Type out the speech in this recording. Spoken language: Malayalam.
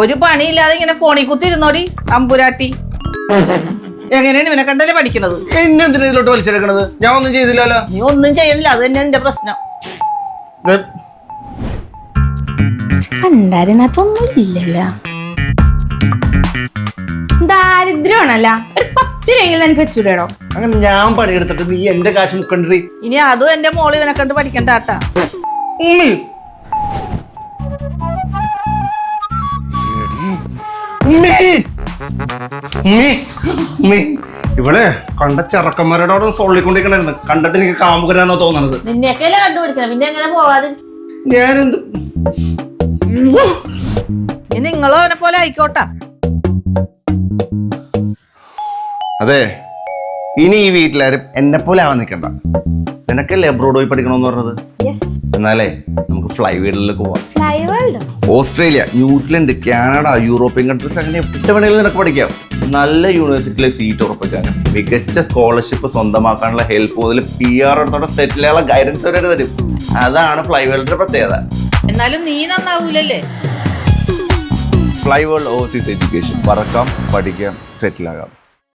ഒരു പണിയില്ലാതെ ഇങ്ങനെ ഫോണിൽ കുത്തിരുന്നോടി അമ്പുരാട്ടി എങ്ങനെയാണ് ഇവനെ കണ്ടല്ലേ പഠിക്കുന്നത്? എന്നെ എന്തിനാ ഇതിലോട്ട് വലിച്ചെടുക്കണത്? ഞാൻ ഒന്നും ചെയ്തില്ലല്ലോ. നീ ഒന്നും ചെയ്യണില്ല അത് തന്നെ എന്റെ പ്രശ്നം. കണ്ടാരനകത്തൊന്നും ഇല്ലല്ല. ദാരിദ്ര്യമാണല്ല ഒരു പത്ത് രൂപയെങ്കിലും എനിക്ക് വെച്ചൂടോ അങ്ങനെ ഞാൻ പണിയെടുത്തിട്ട് നീ എന്റെ കാശ് മുക്കണ്ടി ഇനി അതും എന്റെ മോൾ ഇവനെ കണ്ട് പഠിക്കണ്ട ആട്ടാ. ഇവിടെ കണ്ട ചെറുക്കന്മാരോട് സൊള്ളിക്കൊണ്ടിരിക്കണായിരുന്നു. കണ്ടിട്ട് എനിക്ക് കാമുകരാണോ തോന്നണത്. കണ്ടുപിടിക്കണം? പിന്നെ എങ്ങനെ പോവാതെ? ഞാനെന്ത് നിങ്ങളോ അവനെ പോലെ ആയിക്കോട്ടാ. അതെ. ഇനി ഈ വീട്ടിലാരും എന്നെ പോലെ ആവാൻ നിൽക്കണ്ട നിനക്കല്ലേ എബ്രോഡ് പോയി പഠിക്കണമെന്ന് പറഞ്ഞത്? എന്നാലേ നമുക്ക് ഫ്ലൈ വീഡിലേക്ക് പോവാം. Australia New Zealand Canada European countries അങ്ങനെ എവിടെ വേണമെങ്കിലും നിനക്ക് പഠിക്കാം. നല്ല യൂണിവേഴ്സിറ്റിയിലെ സീറ്റ് ഉറപ്പിക്കാനും മികച്ച സ്കോളർഷിപ്പ് സ്വന്തമാക്കാനുള്ള ഹെൽപ്പ് മുതൽ പി ആർ എടുത്തോടെ സെറ്റിൽ ചെയ്യാനുള്ള ഗൈഡൻസ് വരെ തരും. അതാണ് ഫ്ലൈ വേൾഡിന്റെ പ്രത്യേകത. എന്നാലും നീ നന്നാവൂലല്ലേ? ഫ്ലൈ വേൾഡ് ഓവർസീസ് എഡ്യൂക്കേഷൻ പറക്കാം പഠിക്കാം സെറ്റിൽ ആകാം.